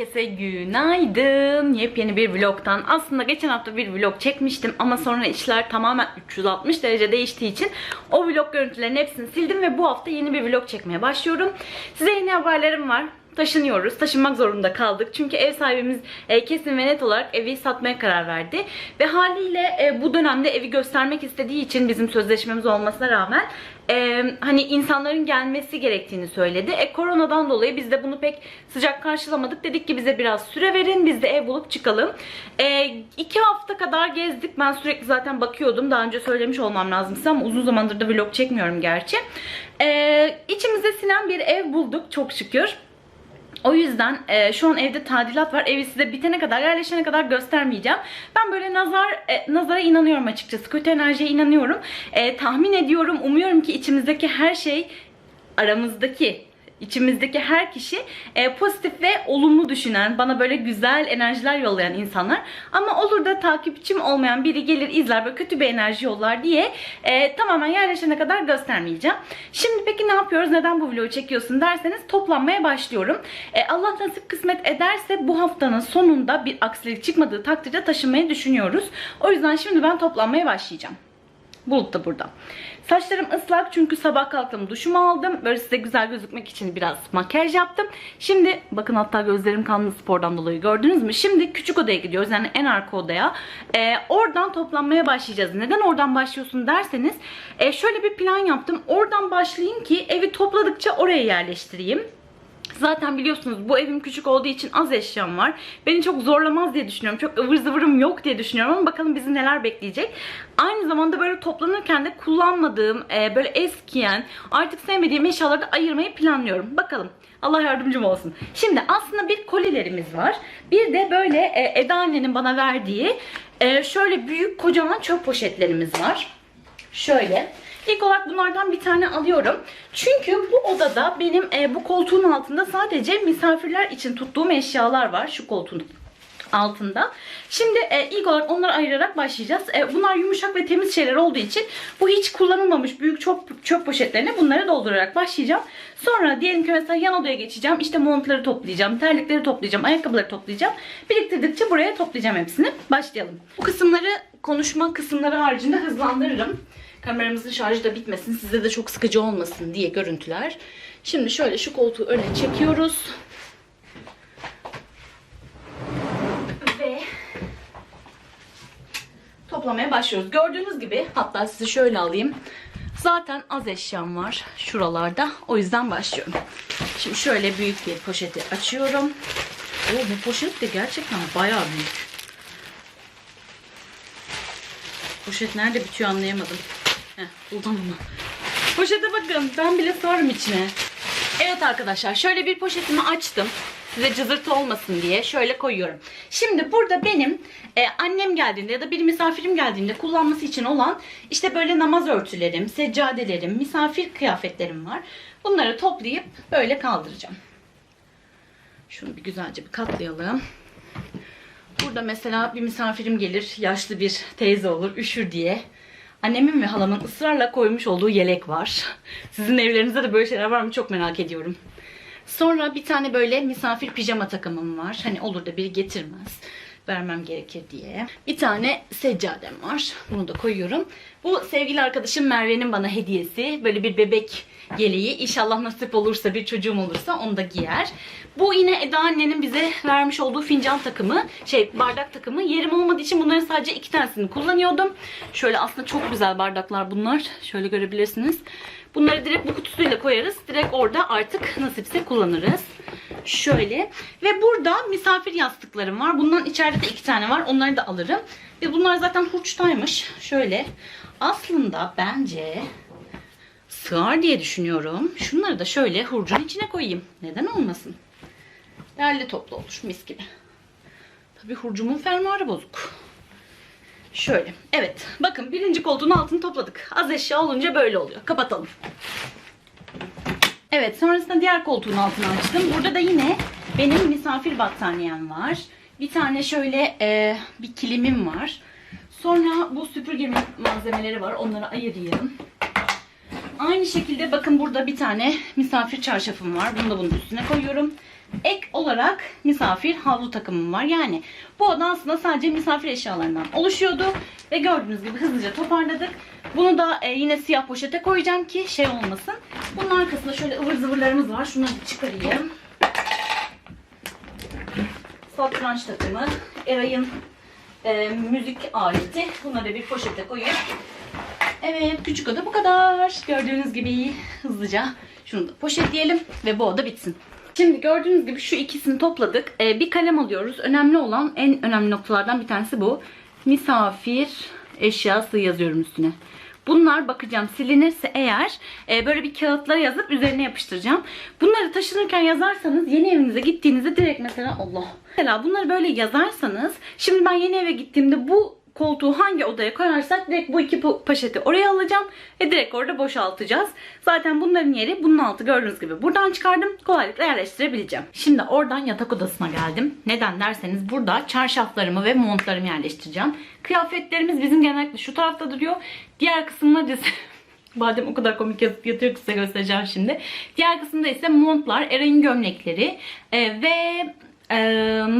Herkese günaydın. Yepyeni bir vlogtan. Aslında geçen hafta bir vlog çekmiştim ama sonra işler tamamen 360 derece değiştiği için o vlog görüntülerin hepsini sildim ve bu hafta yeni bir vlog çekmeye başlıyorum. Size yeni haberlerim var. Taşınıyoruz. Taşınmak zorunda kaldık. Çünkü ev sahibimiz e, kesin ve net olarak evi satmaya karar verdi. Ve haliyle e, bu dönemde evi göstermek istediği için bizim sözleşmemiz olmasına rağmen e, hani insanların gelmesi gerektiğini söyledi. E koronadan dolayı biz de bunu pek sıcak karşılamadık. Dedik ki bize biraz süre verin. Biz de ev bulup çıkalım. E, iki hafta kadar gezdik. Ben sürekli zaten bakıyordum. Daha önce söylemiş olmam lazım size ama uzun zamandır da vlog çekmiyorum gerçi. E, içimize sinen bir ev bulduk çok şükür. O yüzden e, şu an evde tadilat var. Evi size bitene kadar, yerleşene kadar göstermeyeceğim. Ben böyle nazar e, nazara inanıyorum açıkçası. Kötü enerjiye inanıyorum. E, tahmin ediyorum, umuyorum ki içimizdeki her şey aramızdaki içimizdeki her kişi e, pozitif ve olumlu düşünen, bana böyle güzel enerjiler yollayan insanlar. Ama olur da takipçim olmayan biri gelir izler böyle kötü bir enerji yollar diye e, tamamen yerleşene kadar göstermeyeceğim. Şimdi peki ne yapıyoruz? Neden bu vlogu çekiyorsun derseniz toplanmaya başlıyorum. E, Allah nasip kısmet ederse bu haftanın sonunda bir aksilik çıkmadığı takdirde taşınmayı düşünüyoruz. O yüzden şimdi ben toplanmaya başlayacağım. Bulut da burada. Saçlarım ıslak çünkü sabah kalktım duşumu aldım. Böyle size güzel gözükmek için biraz makyaj yaptım. Şimdi bakın hatta gözlerim kanlı spordan dolayı gördünüz mü? Şimdi küçük odaya gidiyoruz yani en arka odaya. Ee, oradan toplanmaya başlayacağız. Neden oradan başlıyorsun derseniz e, şöyle bir plan yaptım. Oradan başlayayım ki evi topladıkça oraya yerleştireyim. Zaten biliyorsunuz bu evim küçük olduğu için az eşyam var. Beni çok zorlamaz diye düşünüyorum. Çok ıvır zıvırım yok diye düşünüyorum ama bakalım bizi neler bekleyecek. Aynı zamanda böyle toplanırken de kullanmadığım, e, böyle eskiyen, artık sevmediğim eşyaları da ayırmayı planlıyorum. Bakalım. Allah yardımcım olsun. Şimdi aslında bir kolilerimiz var. Bir de böyle e, Eda annenin bana verdiği e, şöyle büyük kocaman çöp poşetlerimiz var. Şöyle. İlk olarak bunlardan bir tane alıyorum. Çünkü bu odada benim e, bu koltuğun altında sadece misafirler için tuttuğum eşyalar var. Şu koltuğun altında. Şimdi e, ilk olarak onları ayırarak başlayacağız. E, bunlar yumuşak ve temiz şeyler olduğu için bu hiç kullanılmamış büyük çöp, çöp poşetlerine bunları doldurarak başlayacağım. Sonra diyelim ki mesela yan odaya geçeceğim. İşte montları toplayacağım, terlikleri toplayacağım, ayakkabıları toplayacağım. Biriktirdikçe buraya toplayacağım hepsini. Başlayalım. Bu kısımları konuşma kısımları haricinde hızlandırırım. Kameramızın şarjı da bitmesin, size de çok sıkıcı olmasın diye görüntüler. Şimdi şöyle şu koltuğu öne çekiyoruz. Ve toplamaya başlıyoruz. Gördüğünüz gibi hatta sizi şöyle alayım. Zaten az eşyam var şuralarda. O yüzden başlıyorum. Şimdi şöyle büyük bir poşeti açıyorum. Oo, bu poşet de gerçekten bayağı büyük. Poşet nerede bitiyor anlayamadım. Heh, buldum bunu. Poşete bakın. Ben bile sığarım içine. Evet arkadaşlar şöyle bir poşetimi açtım. Size cızırtı olmasın diye şöyle koyuyorum. Şimdi burada benim e, annem geldiğinde ya da bir misafirim geldiğinde kullanması için olan işte böyle namaz örtülerim, seccadelerim, misafir kıyafetlerim var. Bunları toplayıp böyle kaldıracağım. Şunu bir güzelce bir katlayalım. Burada mesela bir misafirim gelir, yaşlı bir teyze olur, üşür diye. Annemin ve halamın ısrarla koymuş olduğu yelek var. Sizin evlerinizde de böyle şeyler var mı çok merak ediyorum. Sonra bir tane böyle misafir pijama takımım var. Hani olur da biri getirmez. Vermem gerekir diye. Bir tane seccadem var. Bunu da koyuyorum. Bu sevgili arkadaşım Merve'nin bana hediyesi. Böyle bir bebek yeleği. İnşallah nasip olursa bir çocuğum olursa onu da giyer. Bu yine Eda annenin bize vermiş olduğu fincan takımı. Şey bardak takımı. Yerim olmadığı için bunların sadece iki tanesini kullanıyordum. Şöyle aslında çok güzel bardaklar bunlar. Şöyle görebilirsiniz. Bunları direkt bu kutusuyla koyarız. Direkt orada artık nasipse kullanırız. Şöyle. Ve burada misafir yastıklarım var. Bundan içeride de iki tane var. Onları da alırım. Ve bunlar zaten hurçtaymış. Şöyle. Aslında bence sığar diye düşünüyorum. Şunları da şöyle hurcun içine koyayım. Neden olmasın? Değerli toplu olur. Mis gibi. Tabii hurcumun fermuarı bozuk. Şöyle. Evet. Bakın birinci koltuğun altını topladık. Az eşya olunca böyle oluyor. Kapatalım. Evet. Sonrasında diğer koltuğun altını açtım. Burada da yine benim misafir battaniyem var. Bir tane şöyle e, bir kilimim var. Sonra bu süpürge malzemeleri var. Onları ayırayım. Aynı şekilde bakın burada bir tane misafir çarşafım var. Bunu da bunun üstüne koyuyorum. ek olarak misafir havlu takımım var. Yani bu oda aslında sadece misafir eşyalarından oluşuyordu. Ve gördüğünüz gibi hızlıca toparladık. Bunu da e, yine siyah poşete koyacağım ki şey olmasın. Bunun arkasında şöyle ıvır zıvırlarımız var. Bir çıkarayım. Satranç takımı, Eray'ın e, müzik aleti. Bunları bir poşete koyup Evet küçük oda bu kadar. Gördüğünüz gibi hızlıca şunu da poşetleyelim ve bu oda bitsin. Şimdi gördüğünüz gibi şu ikisini topladık. Ee, bir kalem alıyoruz. Önemli olan en önemli noktalardan bir tanesi bu. Misafir eşyası yazıyorum üstüne. Bunlar bakacağım silinirse eğer e, böyle bir kağıtlara yazıp üzerine yapıştıracağım. Bunları taşınırken yazarsanız yeni evinize gittiğinizde direkt mesela Allah. Mesela bunları böyle yazarsanız şimdi ben yeni eve gittiğimde bu koltuğu hangi odaya koyarsak direkt bu iki po- poşeti oraya alacağım ve direkt orada boşaltacağız. Zaten bunların yeri bunun altı gördüğünüz gibi buradan çıkardım. Kolaylıkla yerleştirebileceğim. Şimdi oradan yatak odasına geldim. Neden derseniz burada çarşaflarımı ve montlarımı yerleştireceğim. Kıyafetlerimiz bizim genellikle şu tarafta duruyor. Diğer kısımlar ise Badem o kadar komik yatıyor ki size göstereceğim şimdi. Diğer kısımda ise montlar, Eray'ın gömlekleri e, ve e,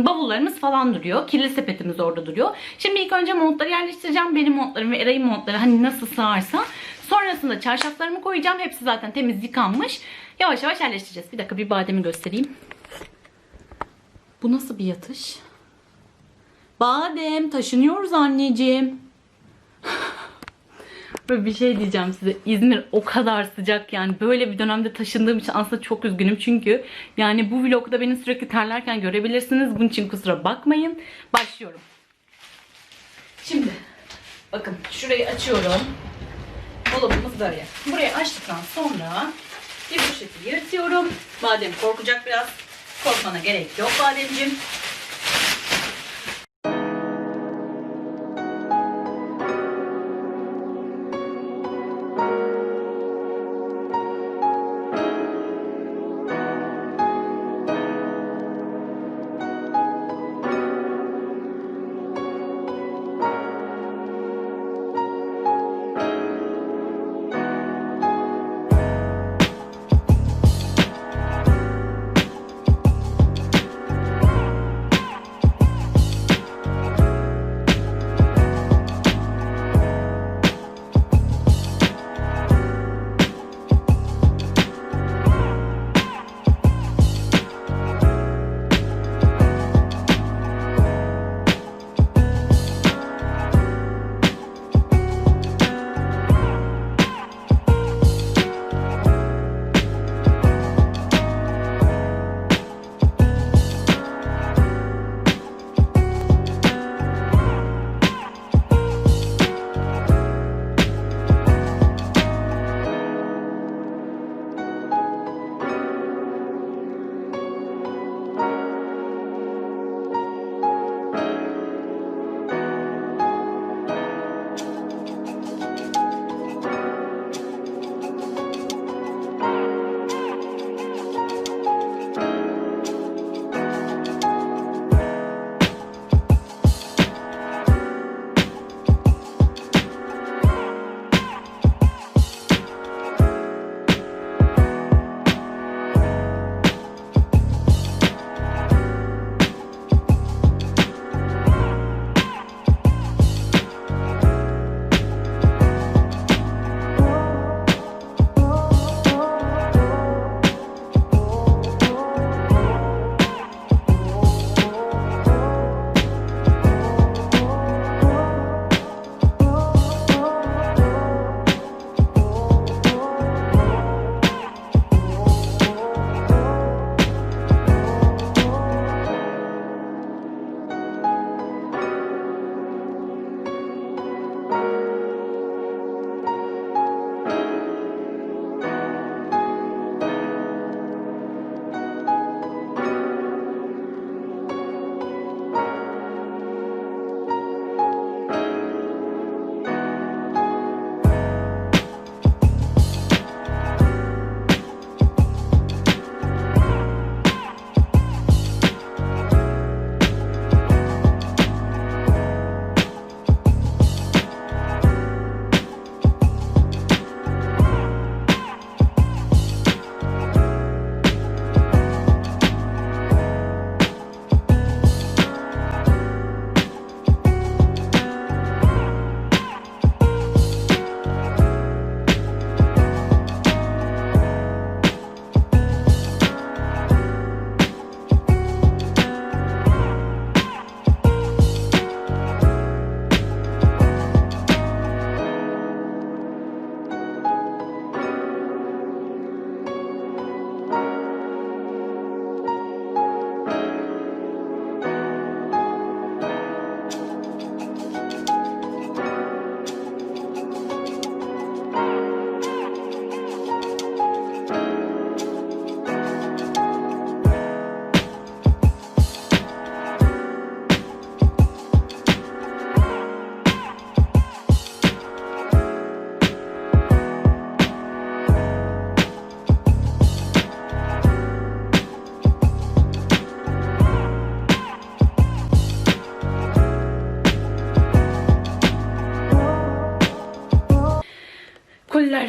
bavullarımız falan duruyor. Kirli sepetimiz orada duruyor. Şimdi ilk önce montları yerleştireceğim. Benim montlarım ve Eray'ın montları hani nasıl sığarsa. Sonrasında çarşaflarımı koyacağım. Hepsi zaten temiz yıkanmış. Yavaş yavaş yerleştireceğiz. Bir dakika bir bademi göstereyim. Bu nasıl bir yatış? Badem taşınıyoruz anneciğim. Böyle bir şey diyeceğim size. İzmir o kadar sıcak yani. Böyle bir dönemde taşındığım için aslında çok üzgünüm. Çünkü yani bu vlogda beni sürekli terlerken görebilirsiniz. Bunun için kusura bakmayın. Başlıyorum. Şimdi bakın şurayı açıyorum. Dolabımız böyle. Burayı açtıktan sonra bir poşeti yırtıyorum. Badem korkacak biraz. Korkmana gerek yok bademciğim.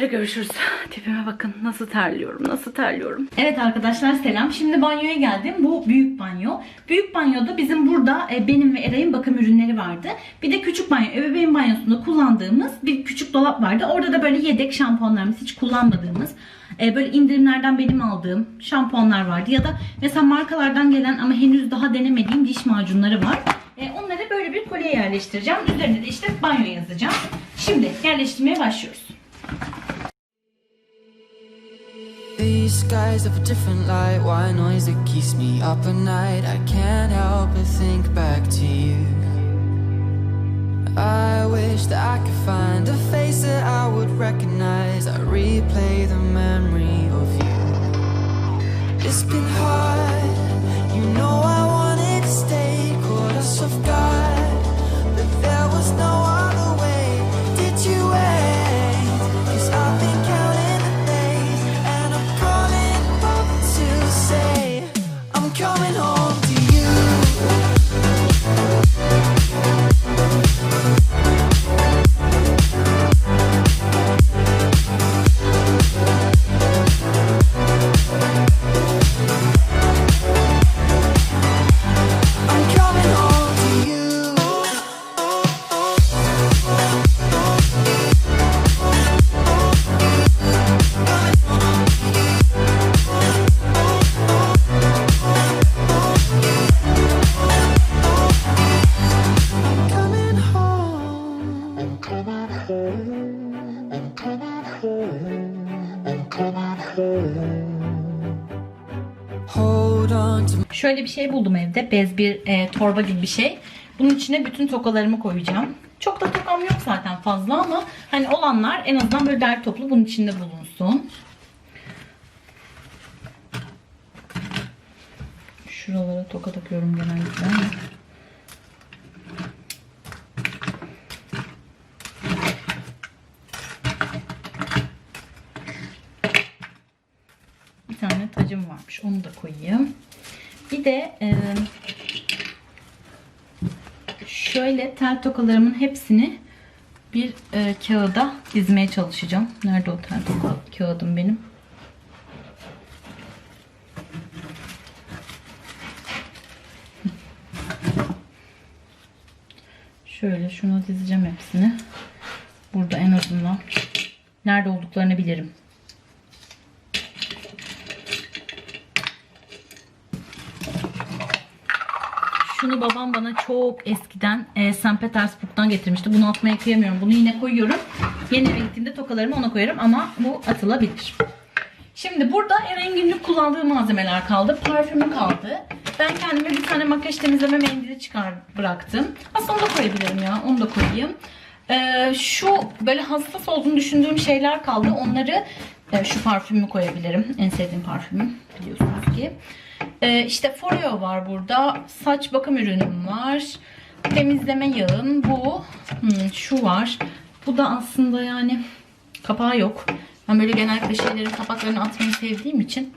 Gönüllerde görüşürüz. Tipime bakın nasıl terliyorum, nasıl terliyorum. Evet arkadaşlar selam. Şimdi banyoya geldim. Bu büyük banyo. Büyük banyoda bizim burada e, benim ve Eray'ın bakım ürünleri vardı. Bir de küçük banyo, ebeveyn banyosunda kullandığımız bir küçük dolap vardı. Orada da böyle yedek şampuanlarımız, hiç kullanmadığımız, e, böyle indirimlerden benim aldığım şampuanlar vardı. Ya da mesela markalardan gelen ama henüz daha denemediğim diş macunları var. E, onları böyle bir kolye yerleştireceğim. Üzerine de işte banyo yazacağım. Şimdi yerleştirmeye başlıyoruz. These skies have a different light, why noise that keeps me up at night. I can't help but think back to you. I wish that I could find a face that I would recognize. I replay the memory of you. It's been hard, you know I wanted to stay, caught us off guard, but there was no Şöyle bir şey buldum evde. Bez bir e, torba gibi bir şey. Bunun içine bütün tokalarımı koyacağım. Çok da tokam yok zaten fazla ama hani olanlar en azından böyle derli toplu bunun içinde bulunsun. Şuralara toka takıyorum genellikle. Bir tane tacım varmış. Onu da koyayım. Bir de e, şöyle tel tokalarımın hepsini bir e, kağıda dizmeye çalışacağım. Nerede o tel toka kağıdım benim? Şöyle şuna dizeceğim hepsini. Burada en azından nerede olduklarını bilirim. Şunu babam bana çok eskiden e, St. Petersburg'dan getirmişti. Bunu atmaya kıyamıyorum. Bunu yine koyuyorum. Yeni eve gittiğimde tokalarımı ona koyarım ama bu atılabilir. Şimdi burada Eren günlük kullandığı malzemeler kaldı. Parfümü kaldı. Ben kendime bir tane makyaj temizleme mendili çıkar bıraktım. Aslında onu da koyabilirim ya. Onu da koyayım. Ee, şu böyle hassas olduğunu düşündüğüm şeyler kaldı. Onları e, şu parfümü koyabilirim. En sevdiğim parfümüm biliyorsunuz ki. Ee, işte Foreo var burada. Saç bakım ürünüm var. Temizleme yağım bu. Hmm, şu var. Bu da aslında yani kapağı yok. Ben böyle genellikle şeylerin kapaklarını atmayı sevdiğim için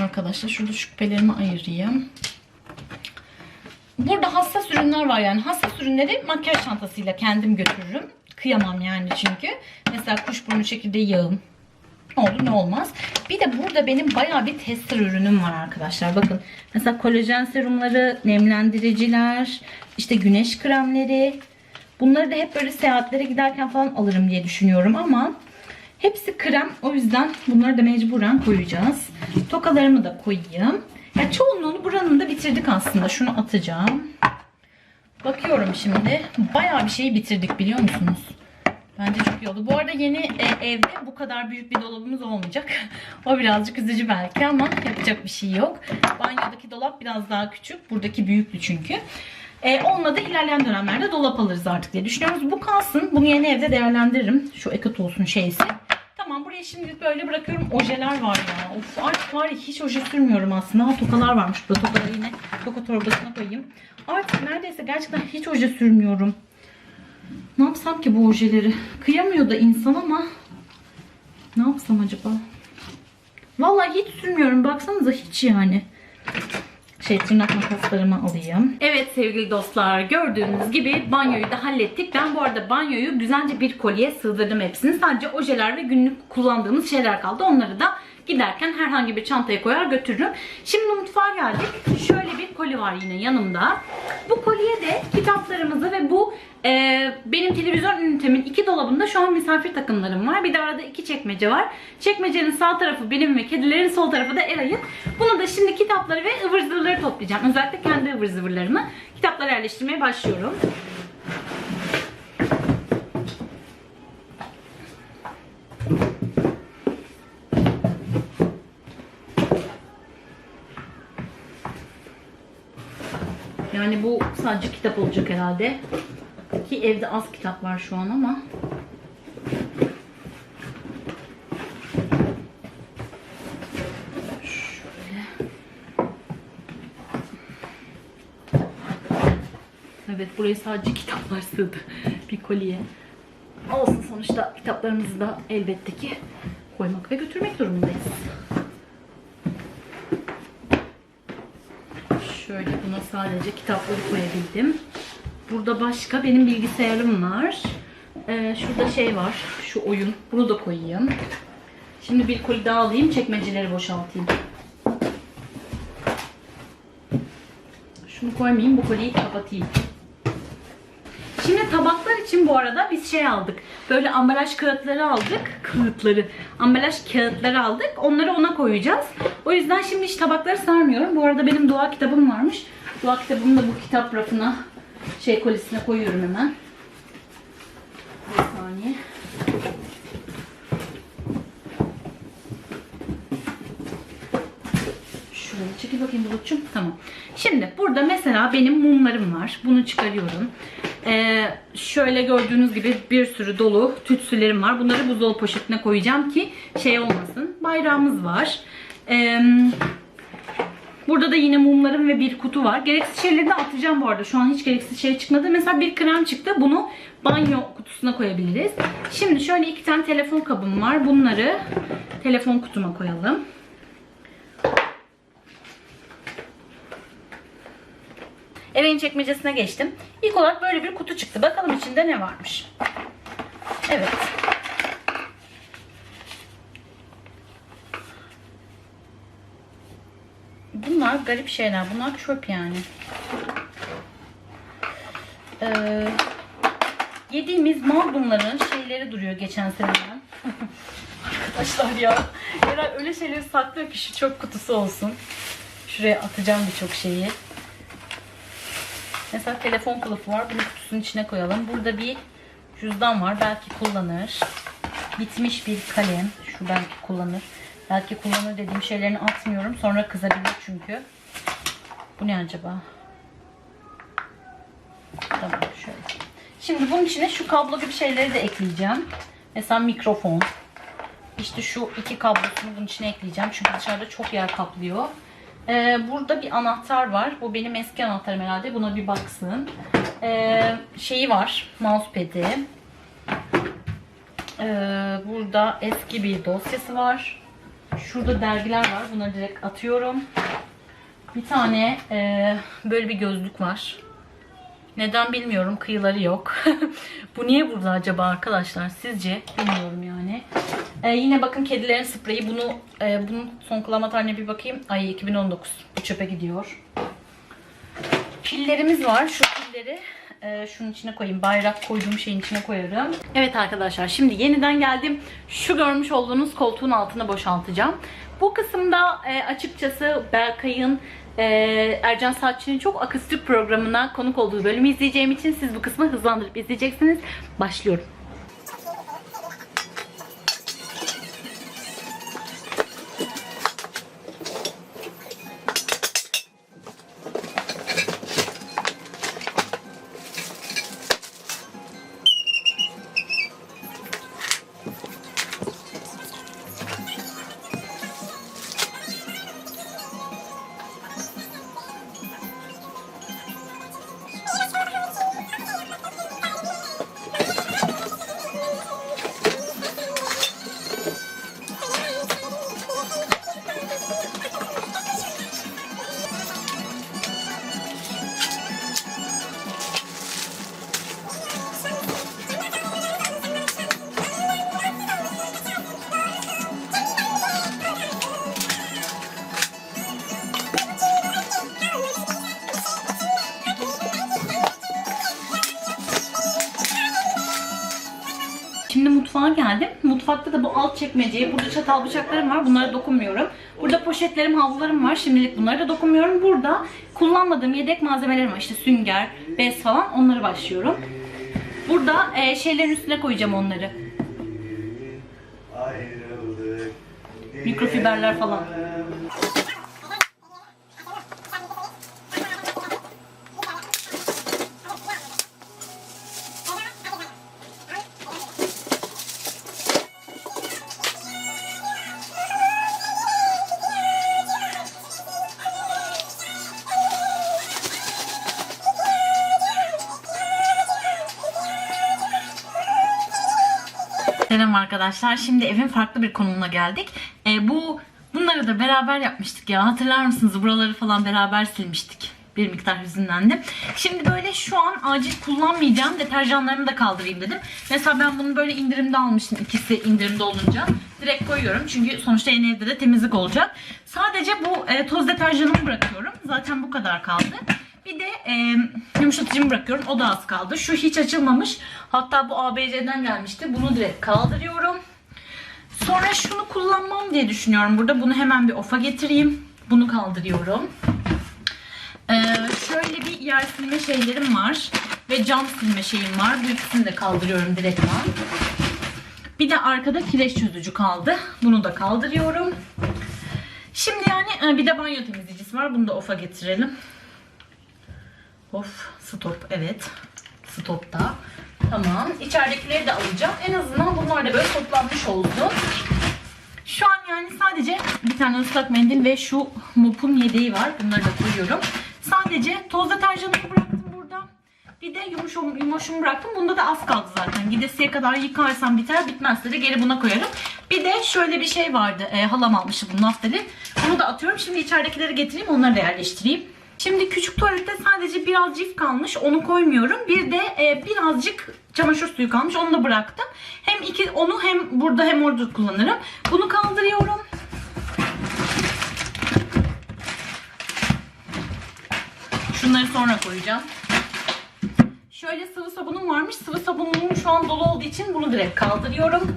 arkadaşlar şurada şu küpelerimi ayırayım. Burada hassas ürünler var yani. Hassas ürünleri makyaj çantasıyla kendim götürürüm. Kıyamam yani çünkü. Mesela kuşburnu çekirdeği yağım. Ne olur ne olmaz. Bir de burada benim bayağı bir tester ürünüm var arkadaşlar. Bakın mesela kolajen serumları, nemlendiriciler, işte güneş kremleri. Bunları da hep böyle seyahatlere giderken falan alırım diye düşünüyorum ama hepsi krem. O yüzden bunları da mecburen koyacağız. Tokalarımı da koyayım. Ya çoğunluğunu buranın da bitirdik aslında. Şunu atacağım. Bakıyorum şimdi. Bayağı bir şeyi bitirdik biliyor musunuz? Bence çok iyi oldu. Bu arada yeni e, evde bu kadar büyük bir dolabımız olmayacak. o birazcık üzücü belki ama yapacak bir şey yok. Banyodaki dolap biraz daha küçük. Buradaki büyüklü çünkü. E, olmadı ilerleyen dönemlerde dolap alırız artık diye düşünüyoruz. Bu kalsın. Bunu yeni evde değerlendiririm. Şu Ekat olsun şeysi. Tamam buraya şimdi böyle bırakıyorum. Ojeler var ya. Of artık var ya hiç oje sürmüyorum aslında. Ha, tokalar varmış. Burada tokaları yine toka torbasına koyayım. Artık neredeyse gerçekten hiç oje sürmüyorum. Ne yapsam ki bu ojeleri? Kıyamıyor da insan ama ne yapsam acaba? Vallahi hiç sürmüyorum. Baksanıza hiç yani. şey tırnak makaslarımı alayım. Evet sevgili dostlar gördüğünüz gibi banyoyu da hallettik. Ben bu arada banyoyu güzelce bir kolye sığdırdım hepsini. Sadece ojeler ve günlük kullandığımız şeyler kaldı. Onları da giderken herhangi bir çantaya koyar götürürüm. Şimdi mutfağa geldik. Şöyle bir koli var yine yanımda. Bu kolye de kitaplarımızı ve bu e, benim televizyon ünitemin iki dolabında şu an misafir takımlarım var. Bir de arada iki çekmece var. Çekmecenin sağ tarafı benim ve kedilerin sol tarafı da Eray'ın. Bunu da şimdi kitapları ve ıvır zıvırları toplayacağım. Özellikle kendi ıvır zıvırlarımı. Kitaplara yerleştirmeye başlıyorum. Yani bu sadece kitap olacak herhalde. Ki evde az kitap var şu an ama. Şöyle. Evet buraya sadece kitaplar sığdı. Bir kolye. Olsun sonuçta kitaplarımızı da elbette ki koymak ve götürmek durumundayız. Şöyle buna sadece kitapları koyabildim. Burada başka benim bilgisayarım var. Ee, şurada şey var. Şu oyun. Bunu da koyayım. Şimdi bir koli daha alayım. Çekmeceleri boşaltayım. Şunu koymayayım. Bu koliyi kapatayım. Şimdi tabaklar için bu arada biz şey aldık. Böyle ambalaj kağıtları aldık. Kağıtları. Ambalaj kağıtları aldık. Onları ona koyacağız. O yüzden şimdi hiç tabakları sarmıyorum. Bu arada benim dua kitabım varmış. Dua kitabımı da bu kitap rafına şey kolisine koyuyorum hemen. Bir saniye. Şuraya çekil bakayım bulutçum. Tamam. Şimdi burada mesela benim mumlarım var. Bunu çıkarıyorum. Ee, şöyle gördüğünüz gibi bir sürü dolu tütsülerim var. Bunları buzdolabı poşetine koyacağım ki şey olmasın. Bayrağımız var. Ee, burada da yine mumlarım ve bir kutu var. Gereksiz şeyleri de atacağım bu arada. Şu an hiç gereksiz şey çıkmadı. Mesela bir krem çıktı. Bunu banyo kutusuna koyabiliriz. Şimdi şöyle iki tane telefon kabım var. Bunları telefon kutuma koyalım. Evin çekmecesine geçtim. İlk olarak böyle bir kutu çıktı. Bakalım içinde ne varmış. Evet. Bunlar garip şeyler. Bunlar çöp yani. Ee, yediğimiz magnumların şeyleri duruyor geçen seneden. Arkadaşlar ya. Eray öyle şeyleri saklıyor ki şu çöp kutusu olsun. Şuraya atacağım birçok şeyi. Mesela telefon kılıfı var. Bunu kutusunun içine koyalım. Burada bir cüzdan var. Belki kullanır. Bitmiş bir kalem. Şu belki kullanır. Belki kullanır dediğim şeylerini atmıyorum. Sonra kızabilir çünkü. Bu ne acaba? Tamam şöyle. Şimdi bunun içine şu kablo gibi şeyleri de ekleyeceğim. Mesela mikrofon. İşte şu iki kablosunu bunun içine ekleyeceğim. Çünkü dışarıda çok yer kaplıyor. Ee, burada bir anahtar var. Bu benim eski anahtarım herhalde. Buna bir baksın. Ee, şeyi var. Mousepad'i. Ee, burada eski bir dosyası var. Şurada dergiler var. Bunları direkt atıyorum. Bir tane e, böyle bir gözlük var. Neden bilmiyorum. Kıyıları yok. Bu niye burada acaba arkadaşlar? Sizce? Bilmiyorum yani. Ee, yine bakın kedilerin spreyi. Bunu e, bunun son kullanma tarihine bir bakayım. Ay 2019. Bu çöpe gidiyor. Pillerimiz var. Şu pilleri e, şunun içine koyayım. Bayrak koyduğum şeyin içine koyarım. Evet arkadaşlar şimdi yeniden geldim. Şu görmüş olduğunuz koltuğun altını boşaltacağım. Bu kısımda e, açıkçası Berkay'ın e, Ercan Saatçı'nın çok akustik programına konuk olduğu bölümü izleyeceğim için siz bu kısmı hızlandırıp izleyeceksiniz. Başlıyorum. Mutfağa geldim. Mutfakta da bu alt çekmeceye, burada çatal bıçaklarım var. Bunlara dokunmuyorum. Burada poşetlerim, havlularım var. Şimdilik bunlara da dokunmuyorum. Burada kullanmadığım yedek malzemelerim var. İşte sünger, bez falan. Onları başlıyorum. Burada e, şeylerin üstüne koyacağım onları. Mikrofiberler falan. Arkadaşlar. Şimdi evin farklı bir konumuna geldik. Ee, bu bunları da beraber yapmıştık ya. Hatırlar mısınız? Buraları falan beraber silmiştik. Bir miktar hüzünlendim. Şimdi böyle şu an acil kullanmayacağım deterjanlarımı da kaldırayım dedim. Mesela ben bunu böyle indirimde almıştım. İkisi indirimde olunca. Direkt koyuyorum. Çünkü sonuçta yeni evde de temizlik olacak. Sadece bu e, toz deterjanımı bırakıyorum. Zaten bu kadar kaldı. Bir de e, yumuşatıcımı bırakıyorum. O da az kaldı. Şu hiç açılmamış. Hatta bu ABC'den gelmişti. Bunu direkt kaldırıyorum. Sonra şunu kullanmam diye düşünüyorum. Burada bunu hemen bir ofa getireyim. Bunu kaldırıyorum. Ee, şöyle bir yer silme şeylerim var. Ve cam silme şeyim var. Bu ikisini de kaldırıyorum direktman. Bir de arkada kireç çözücü kaldı. Bunu da kaldırıyorum. Şimdi yani bir de banyo temizleyicisi var. Bunu da ofa getirelim. Of stop evet. Stopta. Tamam. İçeridekileri de alacağım. En azından bunlar da böyle toplanmış oldu. Şu an yani sadece bir tane ıslak mendil ve şu mopun yedeği var. Bunları da koyuyorum. Sadece toz deterjanımı bıraktım burada. Bir de yumuşum, yumuşum bıraktım. Bunda da az kaldı zaten. Gidesiye kadar yıkarsam biter. Bitmezse de geri buna koyarım. Bir de şöyle bir şey vardı. E, halam almıştı bunu naftali. Bunu da atıyorum. Şimdi içeridekileri getireyim. Onları da yerleştireyim. Şimdi küçük tuvalette sadece biraz cif kalmış. Onu koymuyorum. Bir de e, birazcık çamaşır suyu kalmış. Onu da bıraktım. Hem iki onu hem burada hem orada kullanırım. Bunu kaldırıyorum. Şunları sonra koyacağım. Şöyle sıvı sabunum varmış. Sıvı sabunum şu an dolu olduğu için bunu direkt kaldırıyorum.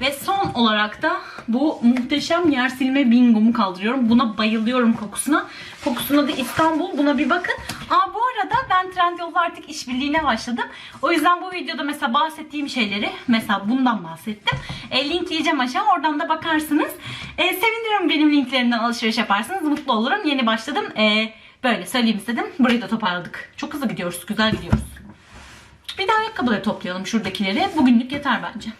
Ve son olarak da bu muhteşem yer silme bingomu kaldırıyorum. Buna bayılıyorum kokusuna. Kokusuna da İstanbul. Buna bir bakın. Aa bu arada ben Trendyol'da artık işbirliğine başladım. O yüzden bu videoda mesela bahsettiğim şeyleri mesela bundan bahsettim. E, linkleyeceğim aşağı. Oradan da bakarsınız. E, sevinirim benim linklerimden alışveriş yaparsanız. Mutlu olurum. Yeni başladım. E, böyle söyleyeyim istedim. Burayı da toparladık. Çok hızlı gidiyoruz. Güzel gidiyoruz. Bir de ayakkabıları toplayalım şuradakileri. Bugünlük yeter bence.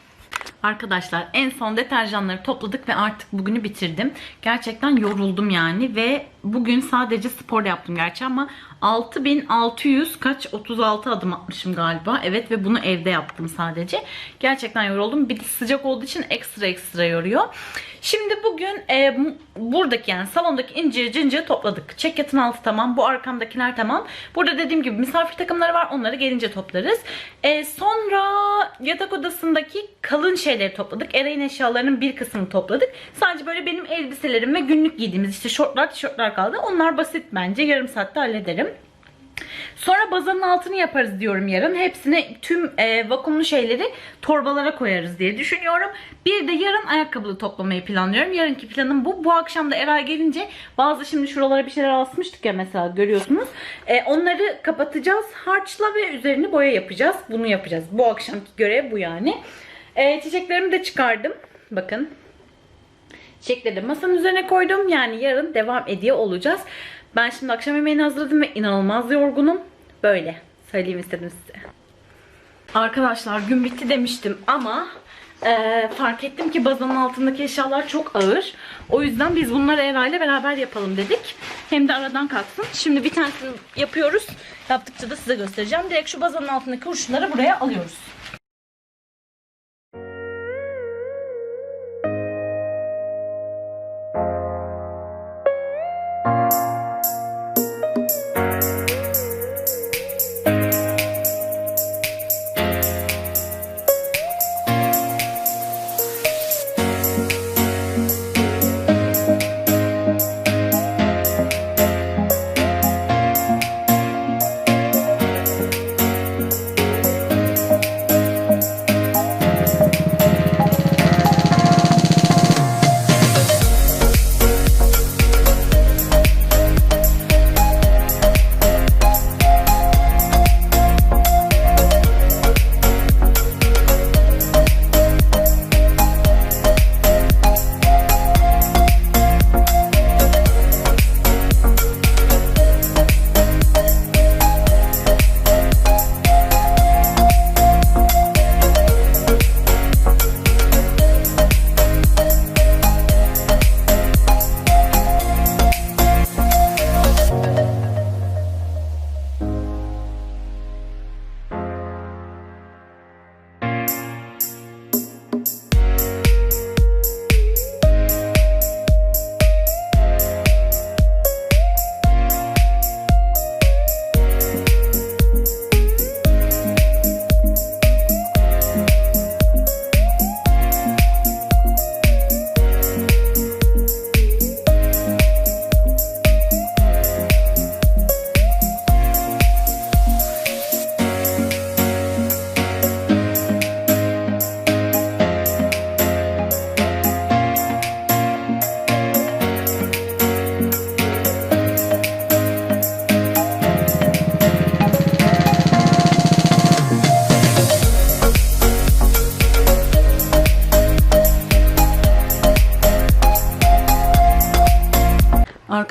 Arkadaşlar en son deterjanları topladık ve artık bugünü bitirdim. Gerçekten yoruldum yani ve bugün sadece spor yaptım gerçi ama 6600 kaç 36 adım atmışım galiba. Evet ve bunu evde yaptım sadece. Gerçekten yoruldum. Bir de sıcak olduğu için ekstra ekstra yoruyor. Şimdi bugün e, buradaki yani salondaki incir cincir topladık. Çekyatın altı tamam. Bu arkamdakiler tamam. Burada dediğim gibi misafir takımları var. Onları gelince toplarız. E, sonra yatak odasındaki kalın şeyleri topladık. Eray'ın eşyalarının bir kısmını topladık. Sadece böyle benim elbiselerim ve günlük giydiğimiz işte şortlar tişörtler kaldı. Onlar basit bence. Yarım saatte hallederim. Sonra bazanın altını yaparız diyorum yarın. Hepsini tüm e, vakumlu şeyleri torbalara koyarız diye düşünüyorum. Bir de yarın ayakkabılı toplamayı planlıyorum. Yarınki planım bu. Bu akşam da Eray gelince bazı şimdi şuralara bir şeyler asmıştık ya mesela görüyorsunuz. E, onları kapatacağız. Harçla ve üzerini boya yapacağız. Bunu yapacağız. Bu akşamki görev bu yani. E, çiçeklerimi de çıkardım. Bakın. Çiçekleri de masanın üzerine koydum. Yani yarın devam ediyor olacağız. Ben şimdi akşam yemeğini hazırladım ve inanılmaz yorgunum. Böyle söyleyeyim istedim size. Arkadaşlar gün bitti demiştim ama e, fark ettim ki bazanın altındaki eşyalar çok ağır. O yüzden biz bunları Eva ile beraber yapalım dedik. Hem de aradan kalksın. Şimdi bir tanesini yapıyoruz. Yaptıkça da size göstereceğim. Direkt şu bazanın altındaki kurşunları buraya alıyoruz.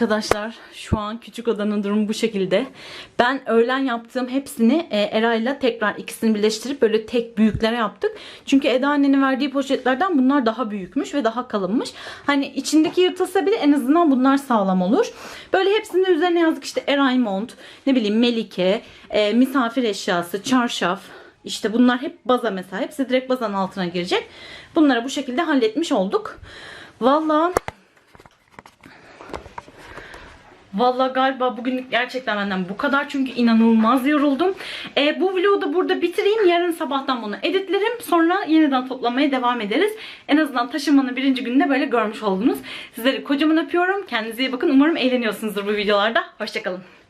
Arkadaşlar şu an küçük odanın durumu bu şekilde. Ben öğlen yaptığım hepsini e, Eray'la tekrar ikisini birleştirip böyle tek büyüklere yaptık. Çünkü Eda annenin verdiği poşetlerden bunlar daha büyükmüş ve daha kalınmış. Hani içindeki yırtılsa bile en azından bunlar sağlam olur. Böyle hepsinin üzerine yazdık işte Eray Mont, ne bileyim Melike, e, misafir eşyası, çarşaf. İşte bunlar hep baza mesela. Hepsi direkt bazanın altına girecek. Bunları bu şekilde halletmiş olduk. Vallahi Vallahi galiba bugünlük gerçekten benden bu kadar çünkü inanılmaz yoruldum. Ee, bu vlogu da burada bitireyim. Yarın sabahtan bunu editlerim. Sonra yeniden toplamaya devam ederiz. En azından taşınmanın birinci gününde böyle görmüş oldunuz. Sizleri kocaman öpüyorum. Kendinize iyi bakın. Umarım eğleniyorsunuzdur bu videolarda. Hoşçakalın.